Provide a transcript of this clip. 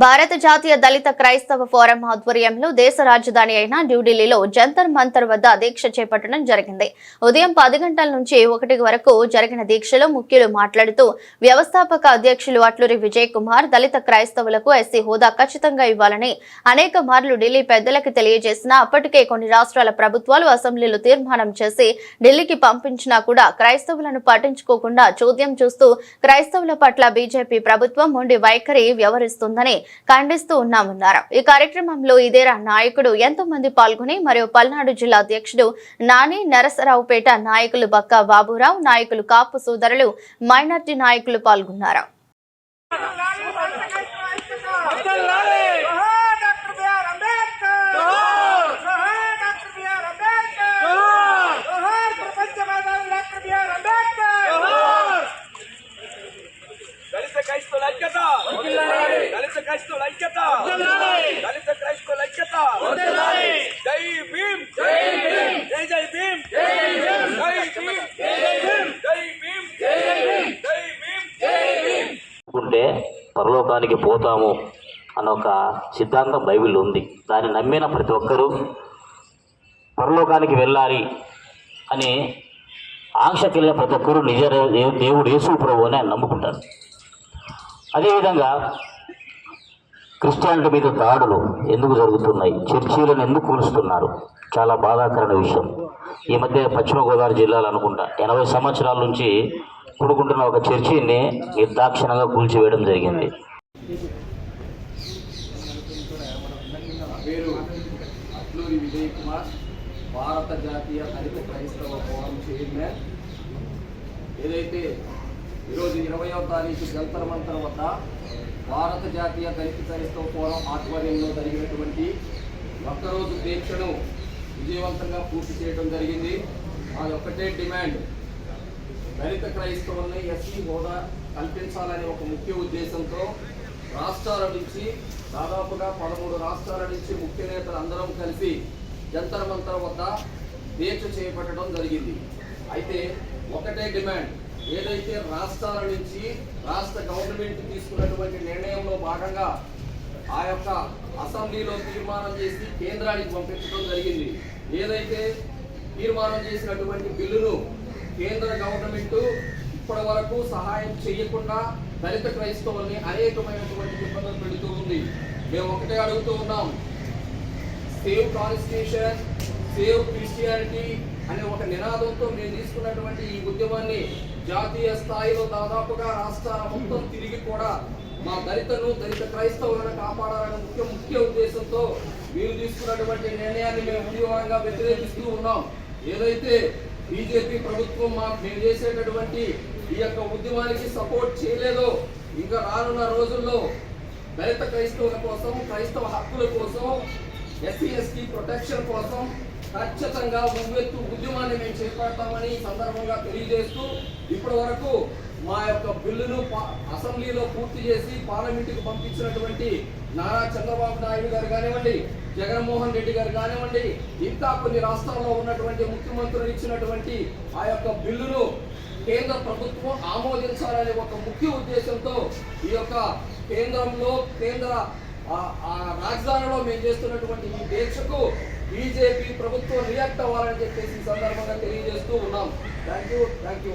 భారత జాతీయ దళిత క్రైస్తవ ఫోరం ఆధ్వర్యంలో దేశ రాజధాని అయిన న్యూఢిల్లీలో జంతర్ మంతర్ వద్ద దీక్ష చేపట్టడం జరిగింది. ఉదయం పది గంటల నుంచి ఒకటి వరకు జరిగిన దీక్షలో ముఖ్యులు మాట్లాడుతూ వ్యవస్థాపక అధ్యక్షులు అట్లూరి విజయ్ కుమార్ దళిత క్రైస్తవులకు ఎస్సీ హోదా ఖచ్చితంగా ఇవ్వాలని అనేక మార్లు ఢిల్లీ పెద్దలకు తెలియజేసినా అప్పటికే కొన్ని రాష్ట్రాల ప్రభుత్వాలు అసెంబ్లీలో తీర్మానం చేసి ఢిల్లీకి పంపించినా కూడా క్రైస్తవులను పట్టించుకోకుండా చోద్యం చూస్తూ క్రైస్తవుల పట్ల బీజేపీ ప్రభుత్వం మొండి వైఖరి వ్యవహరిస్తుందని ఖండిస్తూ ఉన్నామన్నారు. ఈ కార్యక్రమంలో ఇదేరా నాయకుడు ఎంతో మంది పాల్గొని మరియు పల్నాడు జిల్లా అధ్యక్షుడు నాని నరసరావుపేట నాయకులు బక్క బాబురావు నాయకులు కాపు సోదరులు మైనార్టీ నాయకులు పాల్గొన్నారు. క్రైస్తవుల ఐక్యత. దళిత క్రైస్తవుల ఐక్యత. దళిత క్రైస్తవుల ఐక్యత. జై భీమ్. జై భీమ్ జై జై భీమ్. జై భీమ్. జై భీమ్. జై భీమ్. జై భీమ్ జై భీమ్ జై భీమ్ ఉంటే పరలోకానికి పోతాము అన్న ఒక సిద్ధాంతం బైబిల్ ఉంది. దాన్ని నమ్మిన ప్రతి ఒక్కరూ పరలోకానికి వెళ్ళాలి అని ఆంక్షకెళ్ళిన ప్రతి ఒక్కరూ నిజ దేవుడు యేసు ప్రభు అని ఆయన నమ్ముకుంటారు. అదేవిధంగా క్రిస్టియానిటీ మీద దాడులు ఎందుకు జరుగుతున్నాయి? చర్చీలను ఎందుకు కూలుస్తున్నారు? చాలా బాధాకరమైన విషయం. ఈ మధ్య పశ్చిమ గోదావరి జిల్లాలో అనుకుంటా ఎనభై సంవత్సరాల నుంచి కొడుకుంటున్న ఒక చర్చిని నిర్దాక్షిణంగా కూల్చివేయడం జరిగింది. అట్లూరి విజయ్ కుమార్ భారత జాతీయ దళిత క్రైస్తవ ఫోరం చైర్మన్ ఏదైతే ఈరోజు ఇరవయో తారీఖు జంతర్ మంతర్ వద్ద భారత జాతీయ దళిత క్రైస్తవ ఫోరం ఆధ్వర్యంలో జరిగినటువంటి ఒక్కరోజు దీక్షను విజయవంతంగా పూర్తి చేయడం జరిగింది. అది ఒక్కటే డిమాండ్. దళిత క్రైస్తవుల్ని ఎస్సీ హోదా కల్పించాలనే ఒక ముఖ్య ఉద్దేశంతో రాష్ట్రాల నుంచి దాదాపుగా పదమూడు రాష్ట్రాల నుంచి ముఖ్య నేతలు అందరం కలిసి జంతర్ మంతర్ వద్ద దీక్ష చేపట్టడం జరిగింది. అయితే ఒకటే డిమాండ్. ఏదైతే రాష్ట్రాల నుంచి రాష్ట్ర గవర్నమెంట్ తీసుకున్నటువంటి నిర్ణయంలో భాగంగా ఆ యొక్క అసెంబ్లీలో తీర్మానం చేసి కేంద్రానికి పంపించడం జరిగింది. ఏదైతే తీర్మానం చేసినటువంటి బిల్లును కేంద్ర గవర్నమెంట్ ఇప్పటి వరకు సహాయం చేయకుండా దళిత క్రైస్తవుల్ని అనేకమైనటువంటి ఇబ్బందులు పెడుతూ ఉంది. మేము ఒకటే అడుగుతూ ఉన్నాం. సేవ్ కాన్స్టిట్యూషన్ సేవ్ క్రిస్టియానిటీ అనే ఒక నినాదంతో మేము తీసుకున్నటువంటి ఈ ఉద్యమాన్ని జాతీయ స్థాయిలో దాదాపుగా రాష్ట్రాల మొత్తం తిరిగి కూడా మా దళితను దళిత క్రైస్తవులను కాపాడాలనే ముఖ్య ముఖ్య ఉద్దేశంతో మీరు తీసుకున్నటువంటి నిర్ణయాన్ని మేము ఉద్యోగంగా వ్యతిరేకిస్తూ ఉన్నాం. ఏదైతే బీజేపీ ప్రభుత్వం మా మేము చేసేటటువంటి ఈ యొక్క ఉద్యమానికి సపోర్ట్ చేయలేదో ఇంకా రానున్న రోజుల్లో దళిత క్రైస్తవుల కోసం క్రైస్తవ హక్కుల కోసం ఎస్సీ ఎస్టీ ప్రొటెక్షన్ కోసం ఖచ్చితంగా ఉవ్వెత్తు ఉద్యమాన్ని మేము చేపడతామని ఈ సందర్భంగా తెలియజేస్తూ ఇప్పటి వరకు మా యొక్క బిల్లును అసెంబ్లీలో పూర్తి చేసి పార్లమెంటుకు పంపించినటువంటి నారా చంద్రబాబు నాయుడు గారు కానివ్వండి జగన్మోహన్ రెడ్డి గారు కానివ్వండి ఇంకా కొన్ని రాష్ట్రాల్లో ఉన్నటువంటి ముఖ్యమంత్రులు ఇచ్చినటువంటి ఆ యొక్క బిల్లును కేంద్ర ప్రభుత్వం ఆమోదించాలనే ఒక ముఖ్య ఉద్దేశంతో ఈ యొక్క కేంద్రంలో కేంద్ర ఆ- రాజధానిలో మేము చేస్తున్నటువంటి ఈ దీక్షకు బీజేపీ ప్రభుత్వం రియాక్ట్ అవ్వాలని చెప్పేసి ఈ సందర్భంగా తెలియజేస్తూ ఉన్నాం. Thank you thank you